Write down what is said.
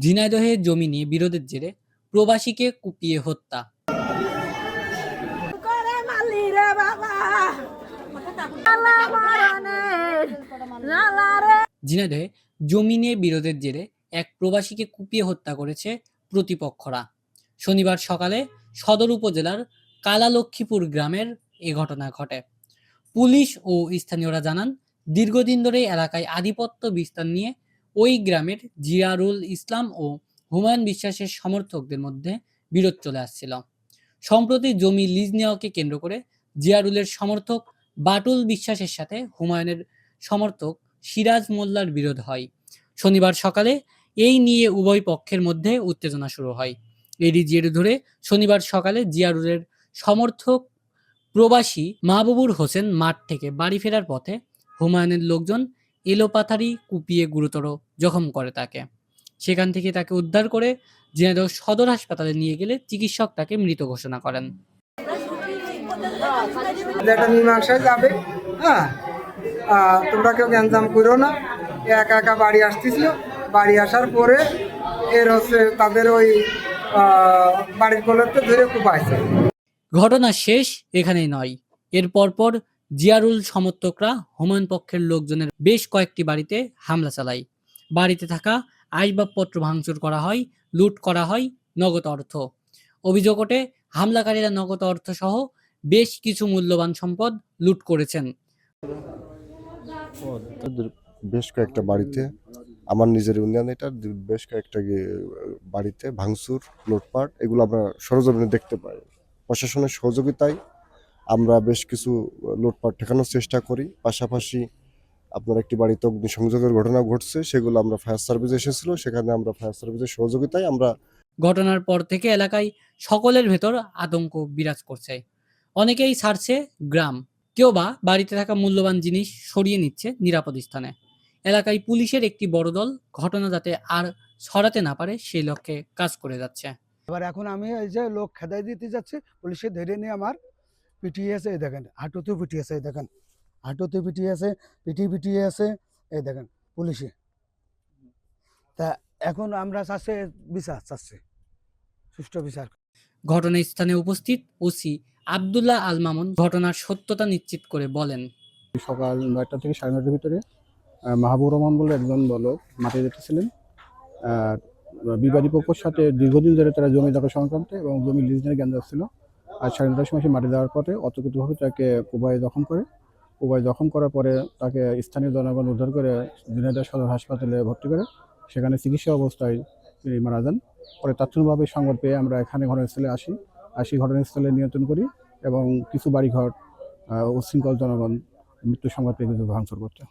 ঝিনাইদহে জমি নিয়ে বিরোধের জেরে প্রবাসীকে কুপিয়ে হত্যা। ঝিনাইদহে জমি নিয়ে বিরোধের জেরে এক প্রবাসীকে কুপিয়ে হত্যা করেছে প্রতিপক্ষরা। শনিবার সকালে সদর উপজেলার কালালক্ষ্মীপুর গ্রামের এ ঘটনা ঘটে। পুলিশ ও স্থানীয়রা জানান দীর্ঘদিন ধরে এলাকায় আধিপত্য বিস্তার নিয়ে ওই গ্রামের জিয়ারুল ইসলাম ও হুমায়ুন বিশ্বাসের সমর্থকদের মধ্যে বিরোধ চলে আসছিল। সম্প্রতি জমি লিজ নেওয়াকে কেন্দ্র করে জিয়ারুলের সমর্থক বাটুল বিশ্বাসের সাথে হুমায়ুনের সমর্থক সিরাজ মোল্লার বিরোধ হয়। শনিবার সকালে এই নিয়ে উভয় পক্ষের মধ্যে উত্তেজনা শুরু হয়। এরই জের ধরে শনিবার সকালে জিয়ারুলের সমর্থক প্রবাসী মাহবুবুর হোসেন মাঠ থেকে বাড়ি ফেরার পথে হুমায়ুনের লোকজন এলোপাথারি কুপিয়ে গুরুতর জখম করে তাকে। সেখান থেকে তাকে উদ্ধার করে ঝিনাইদহ সদর হাসপাতালে নিয়ে গেলে চিকিৎসক তাকে মৃত ঘোষণা করেন। মীমাংসায় যাবে হ্যাঁ? তোমরা কেউ গ্যাঞ্জাম করো না। একা একা বাড়ি আসতেছিল। বাড়ি আসার পরে এর হচ্ছে তাদের ওই বাড়ির কোলেতে ধরে কুপাইছে। ঘটনা শেষ এখানেই নয়। এর পরপর জিয়ারুল সমর্থকরা হুমায়ুন পক্ষের লোকজনের বেশ কয়েকটি বাড়িতে হামলা চালায়। বাড়িতে থাকা আসবাবপত্র ভাঙচুর করা হয়, লুট করা হয়, নগদ অর্থ। অভিযোগ ওঠে, হামলাকারীরা নগদ অর্থ সহ বেশ কিছু মূল্যবান সম্পদ লুট করেছেন। বেশ কয়েকটা বাড়িতে, আমার নিজের ইউনিয়ন এটা, বেশ কয়েকটা বাড়িতে ভাঙচুর, লুটপাট, এগুলো আমরা সরজমিনে দেখতে পাই। প্রশাসনের সহযোগিতায় আমরা বেশ কিছু লুটপাট ঠেকানোর চেষ্টা করি। পাশাপাশি আপনার একটি বাড়িতে অগ্নিসংযোগের ঘটনা ঘটছে সেগুলো আমরা ফায়ার সার্ভিস এসেছিল সেখানে আমরা ফায়ার সার্ভিসের সহযোগিতায় আমরা ঘটনার পর থেকে এলাকায় সকলের ভেতর আতঙ্ক বিরাজ করছে। অনেকেই ছাড়ছে গ্রাম কেউ বা বাড়িতে থাকা মূল্যবান জিনিস সরিয়ে নিচ্ছে নিরাপদ স্থানে। এলাকায় পুলিশের একটি বড় দল ঘটনা যাতে আর ছড়াতে না পারে সেই লক্ষ্যে কাজ করে যাচ্ছে। এবার এখন আমি এই যে লোক খেদাই দিতে যাচ্ছি পুলিশে ধরে নিয়ে আমার পিটিয়েছে এই দেখেন। হাঁটুতেও পিটিয়েছে এই দেখেন। হাঁটুতে পিটিয়েছে পিটি পিটিয়ে আছে এই দেখেন পুলিশে। তা এখন আমরা চাচ্ছি বিচার চাচ্ছি সুষ্ঠু বিচার। ঘটনাস্থানে উপস্থিত ওসি আবদুল্লাহ আল মামুন ঘটনার সত্যতা নিশ্চিত করে বলেন। সকাল নয়টা থেকে সাড়ে নয়টার ভিতরে মাহবুব রহমান বলে একজন বলক মাঠে যেতেছিলেন। বিবাদী পক্ষের সাথে দীর্ঘদিন ধরে তারা জমি দখল সংক্রান্ত এবং জমি লিজ নিয়ে জ্ঞান যাচ্ছিল আর সাড়ে নটার সময় সে মাঠে যাওয়ার পথে অতর্কিতভাবে তাকে উভয় দখল করে। উভয় দখল করার পরে তাকে স্থানীয় জনগণ উদ্ধার করে ঝিনাইদহ সদর হাসপাতালে ভর্তি করে। সেখানে চিকিৎসা অবস্থায় তিনি মারা যান। পরে তাৎক্ষণিকভাবে সংবাদ পেয়ে আমরা এখানে ঘটনাস্থলে আসি। আসি ঘটনাস্থলে নিয়ন্ত্রণ করি এবং কিছু বাড়িঘর উচ্ছৃঙ্খল জনগণ মৃত্যু সংবাদ পেয়ে কিন্তু ভাঙচুর করছে